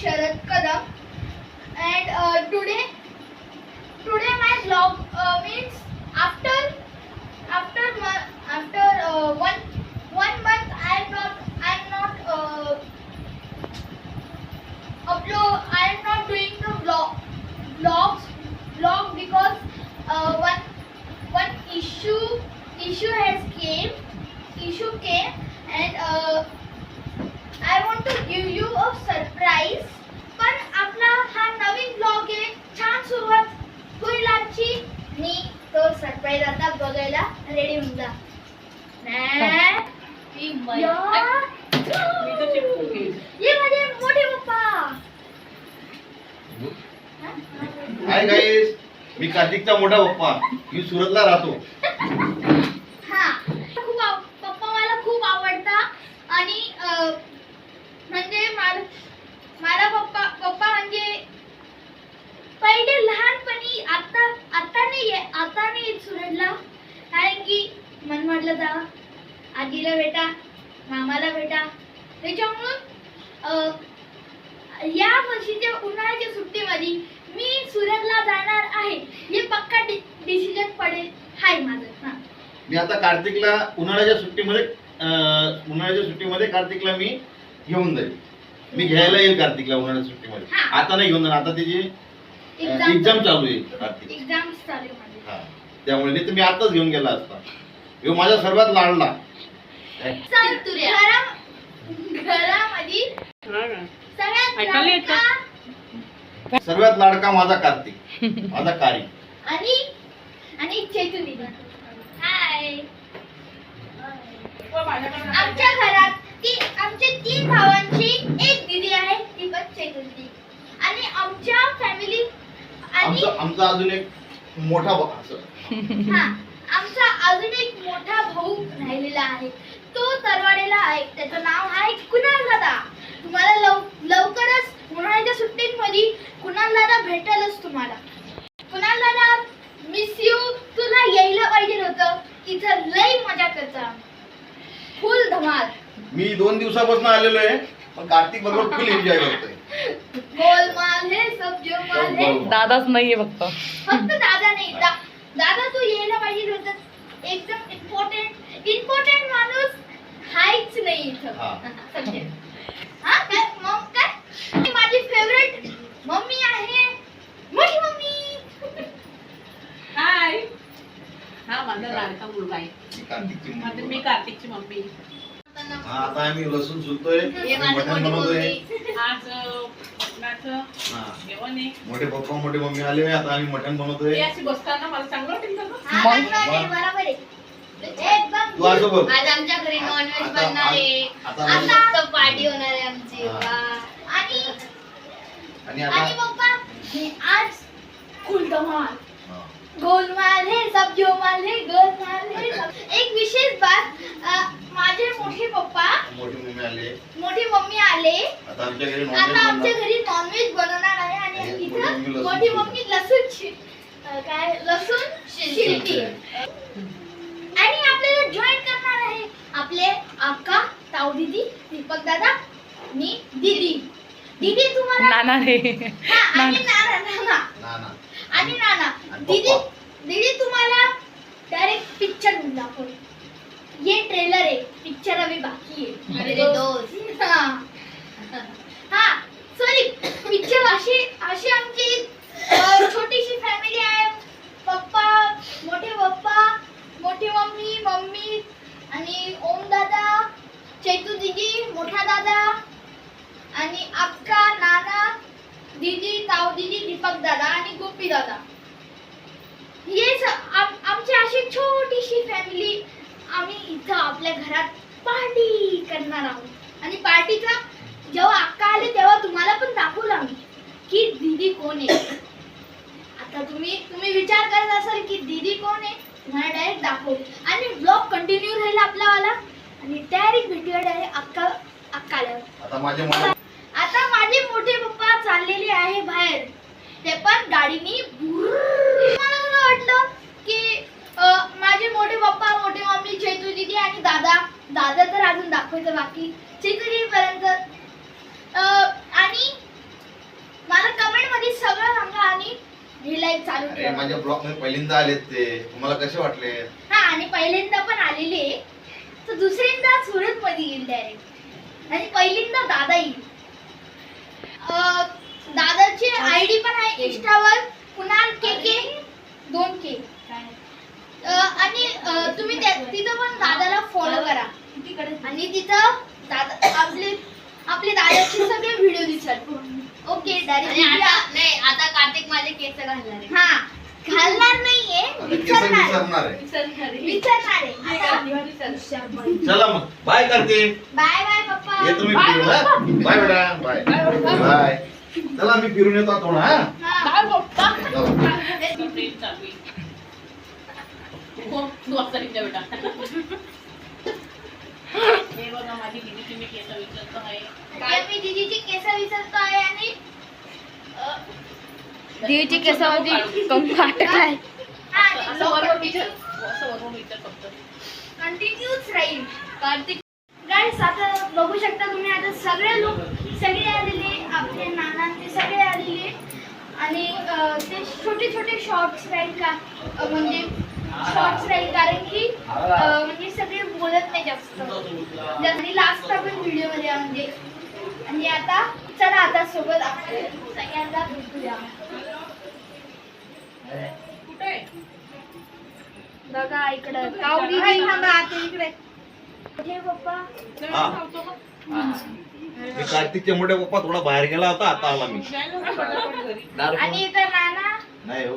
Sharad Kadam and uh, today today my vlog uh, means after after want to give you a surprise. पण आपला हा नवीन blog आहे छान सुरुवात होईल आजची मी तो सरप्राईज आता बघायला रेडी होऊन जा. नाही. या. ये माझे मोठे पप्पा. हाय गाईस मी कार्तिकचा मोठा पप्पा. मी सुरतला राहतो हा खूप आव- पप्पा मला खूप आवडता आणि अं, म्हणजे मला मला पप्पा पप्पा म्हणजे पहिले लहानपणी आता आता नाही आहे आता नाही येत सुरतला कारण की म्हटलं जा. आजीला भेटा मामाला भेटा. त्याच्यामुळं अं, या वर्षीच्या उन्हाळ्याच्या सुट्टीमध्ये मी सुरतला जाणार आहे. हे पक्का डिसिजन पडेल. हाय माझं. हां. मी आता कार्तिकला उन्हाळ्याच्या सुट्टीमध्ये उन्हाळ्याच्या सुट्टीमध्ये कार्तिकला मी घेऊन जाईल. मी घ्यायला येईल कार्तिकला उन्हाळ्याच्या सुट्टीमध्ये. आता नाही घेऊन जाणार. आता त्याची एक्झाम चालू. आहे कार्तिक एक्झाम चालू आहे. त्यामुळे नाही तर मी आताच घेऊन गेला असता. ह्यो माझा सर्वात लाडला. चल, घरा- घरामध्ये सगळ्यात ऐकायला येतं. लाडका सर्वात लाडका माझा कार्तिक माझा कारी. आणि आणि चैतुनी हाय आमच्या घरात ती आमच्या तीन भावांची एक दिदी आहे ती पण आणि आमच्या फॅमिली आणि आमचा आमचा अजून एक मोठा भा- असं. हा. आमचा अजून एक मोठा भाऊ राहिलेला आहे. तो तरवाडेला आहे. त्याचं नाव आहे कुणाल दादा तुम्हाला लव लवकरच उन्हाळ्याच्या सुट्टींमध्ये कुणाल दादा भेटेलच तुम्हाला. कुणाल दादा मिस यू तुला यायला पाहिजे होतं. इथं लई मजा करता फुल धमाल. मी दोन दिवसापासून आलेलो आहे. पण कार्तिक बरोबर फुल एन्जॉय करतोय. गोलमाल हे सब जो माल हे. दादाच नाहीये फक्त. फक्त दादा नाही. दा, दादा तू यायला पाहिजे होतं. एकदम इम्पॉर्टंट इम्पॉर्टंट माणूस हायच नाही इथं. हा. समजेल. हा काय मग काय? आणि माझी फेवरेट मम्मी आहे. मोठी मम्मी. हाय हा माझा लाडका मुलगा आहे. मी कार्तिकची आता मुलगी. मी कार्तिकची मम्मी. हा, आता आम्ही लसूण सुलतोय हे आणि माझी मटण मोठी बनवतोय. मम्मी. आज अं, मटणाचं हा. जेवण आहे. मोठे पप्पा मोठे मम्मी आले आता आम्ही मटण बनवतोय. अशी बसताना मला चांगलं तू असं बघ आज आमच्या घरी नॉनव्हेज आता- बनणार आहे. आता आता- मस्त पार्टी होणार आहे आमची. हा. वा. आणि आणि आणि आता पप्पा आज हा. गोलमाल है सब जो माल है गोलमाल है सब एक विशेष बात अ, माझे मोठे पप्पा मोठी मम्मी आले. मोठी मम्मी आले. आता आमच्या घरी आता नॉनव्हेज आमच्या बनणार. घरी नॉनव्हेज बनवणार आहे आणि मोठी इथं मम्मी लसूण मोठी. मम्मी लसूण काय लसूण शिलती आणि आपल्याला जॉईन करणार आहे आपले अक्का ताऊ दीदी दीपक दादा मी दीदी. दीदी तुम्हाला नाना रे. हा, आणि नाना. नाना ना ना आणि नाना. आणि दीदी. दीदी तुम्हाला डायरेक्ट पिक्चर दाखव ये ट्रेलर आहे. पिक्चर अभी बाकी आहे. दोस्त. हा. हा. सॉरी पिक्चर अशी अशी आमची छोटीशी फॅमिली आहे. पप्पा मोठे पप्पा मोठी मम्मी मम्मी आणि ओम दादा चैतू दीदी मोठा दादा आणि अक्का नाना दीदी ताऊ दीदी दीपक दादा आणि गोपी दादा. हे आमची अशी छोटीशी फॅमिली आम्ही इथं आपल्या घरात पार्टी करणार आहोत. आणि पार्टीचा जेव्हा अक्का आले तेव्हा तुम्हाला पण दाखवलं आम्ही की दीदी कोण आहे. आता तुम्ही तुम्ही विचार करत असाल की दीदी कोण आहे? तुम्हाला डायरेक्ट दाखवू. आणि ब्लॉग कंटिन्यू राहील आपलावाला आणि डायरेक्ट भेटूया डायरेक्ट अक्का अक्का आल्यावर आता माझे मोठे आता माझे मोठे पप्पा चाललेली आहे बाहेर. ते पण गाडीनी. मला वाटलं की माझे मोठे पप्पा मोठे मम्मी चैतू दीदी आणि दादा? दादा तर अजून दाखवायचं बाकी. चैतू दीदी पर्यंत आणि मला कमेंटमध्ये सगळं सांगा आणि ही लाईव्ह चालू अरे ठेवा. माझ्या ब्लॉगमध्ये पहिल्यांदा आलेत ते. तुम्हाला कसे वाटले? हा आणि पहिल्यांदा पण आलेले तर दुसऱ्यांदा सुरत मध्ये येईल डायरेक्ट आणि पहिल्यांदा दादा येईल. अं, दादाची आयडी पण आहे इंस्टावर कुणाल के के? दोन के. आणि अं, तुम्ही त्या- तिथं पण दादाला फॉलो करा. आणि तिथं दादा आपले आपले दादाचे सगळे व्हिडिओ दिसतात. ओके आणि आता डायरेक्ट नाही आता कार्तिक माझे केस घालणार आहे. हा घालणार नाहीये आता केस विचारणार विसरणार आहे. विचारणार आहे. आता चला मग. बाय करते बाय बाय पप्पा. येतो मी फिरून हा? बाय बेटा. बाय बाय चला मी फिरून येतो आता थोडा हा? हा. चला. ट्रेन चालू आहे. हो, तू बेटा. हे बघा माझी मी केस विचारतो आहे. मी दीदीची केस विसरतो आहे आणि अ, दीदीची केसामध्ये कंकाट हा, असं वरवर विचार असं वरवर विचार फक्त. कंटिन्यूच राहील. कार्तिक गाईस आता बघू शकता तुम्ही आता सगळे लोक सगळे आलेले आपले नाना ते सगळे आलेले. आणि ते छोटे छोटे शॉर्ट्स राहील का म्हणजे शॉर्ट्स राहील कारण की म्हणजे सगळे बोलत नाही जास्त. ज्यांनी लास्ट आपण व्हिडिओमध्ये म्हणजे आणि आता चला आता सोबत सगळ्यांना भेटूया. कुठे? बघा इकडं. काऊ दीदी इकडे. हे पप्पा. चल, हा. खावतो का? मी कार्तिकचे मोठे पप्पा थोडा बाहेर गेला होता आता आला मी. आणि इथं नाना. नाही हो?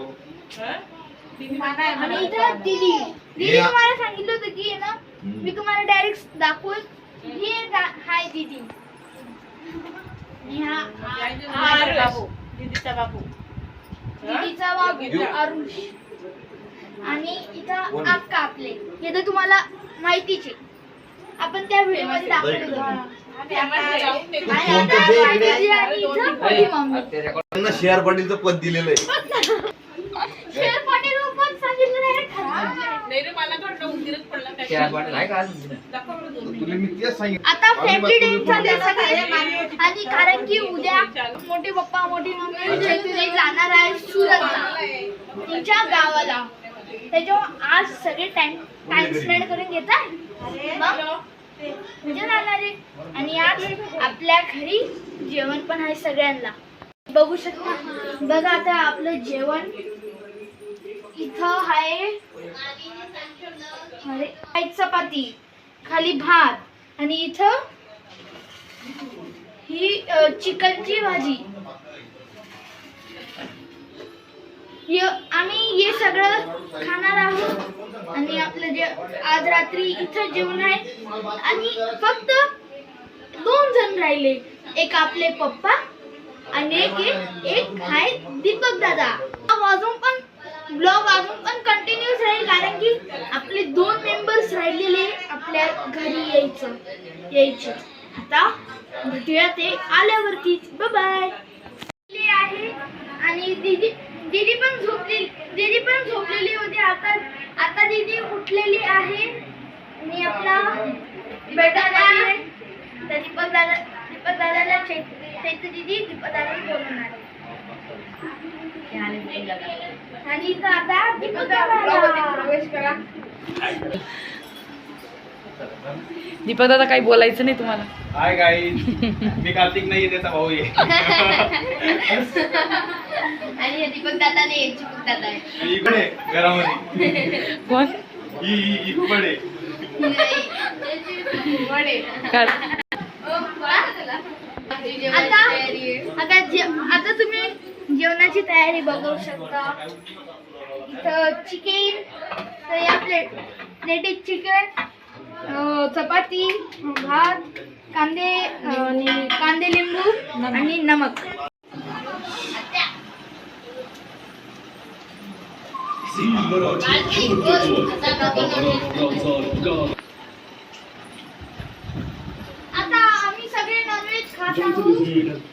आणि इथं दीदी दीदी या. तुम्हाला सांगितलं होतं की आहे ना मी तुम्हाला डायरेक्ट दाखवून हे हाय दीदी आणि हा हा. बाबू. दीदीचा बाबू? दीदीचा बाबू. आरुष आणि इथं? अक्का आपले हे तर तुम्हाला माहितीच आहे आपण त्या व्हिडिओमध्ये दाखवलं आहे. आणि फोन आता तर. दीदी आणि इथं मम्मी शेअर पद दिलेलं शेअर पाटील पण सांगितलं नाही खरं नाही रे मला तर वाटलं उंदीरच पडला त्या चार बॉटल आहे का दाखव बरं दोन तुला मी तेच सांगितलं आता फॅमिली डे झाले आणि कारण की उद्या मोठे पप्पा मोठी मम्मी जाणार आहे सुरतला तिच्या गावाला. त्याच्यामुळे आज सगळे टाइम टाइम स्पेंड करून घेतात मग? जाणार आहे. आणि आज आपल्या घरी जेवण पण आहे सगळ्यांना. बघू शकता. बघा आता आपलं जेवण इथं आहे. अरे चपाती खाली भात. आणि इथं ही चिकनची भाजी. आम्ही हे सगळं खाणार आहोत. आणि आपलं जे आज रात्री इथं जेवण आहे. आणि फक्त दोन जण राहिले. एक आपले पप्पा आणि एक एक आहे दीपक दादा. वाजून अजून पण ब्लॉग अजून पण कंटिन्यू आपले दोन मेंबर्स राहिलेले आपल्या घरी यायचं यायचे आता भेटूया ते आल्यावरती बाय आहे आणि दीदी दीदी पण झोपलेली दीदी पण झोपलेली होती आता आता दीदी उठलेली आहे आणि आपला तर दीपक दादा दीपक दादाला चैत चैतू दीदी दीपक दादा बोलवणार आहे. आणि इथं आता दीपक दादा प्रवेश करा. दीपक दादा काही बोलायचं नाही तुम्हाला. हाय गाई मी कार्तिक नाही त्याचा भाऊ आणि हे दीपक दादा नाही दादा आहे. इकडे घरामध्ये. कोण? ही ही इकडे काढ आता आता तुम्ही जेवणाची तयारी बघू शकता. इथं चिकन तर या प्लेट प्लेटीत चिकन चपाती भात कांदे आणि कांदे लिंबू आणि नमक. आता आम्ही सगळे नॉनव्हेज खात आहोत आहोत.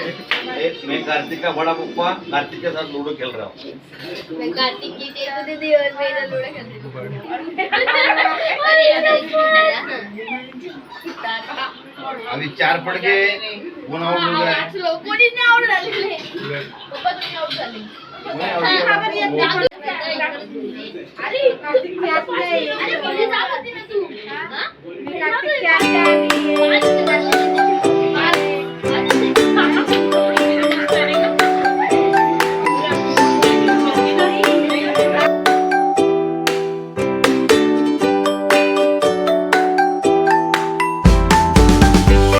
मैं कार्तिक का बड़ा पप्पा कार्तिक के साथ लूडो खेल रहा हूँ। मैं कार्तिक की ते तो दीदी और मैं इधर लूडो खेल रही हूँ। अरे यार एक मिनट अभी चार पड़ के वन आउट हो गया। है कोणीच नाही आवडून आलेले पप्पा तुम्ही आउट झाले कोणी out केलं? अरे अरे मध्ये जात होती ना तू। हा? कार्तिक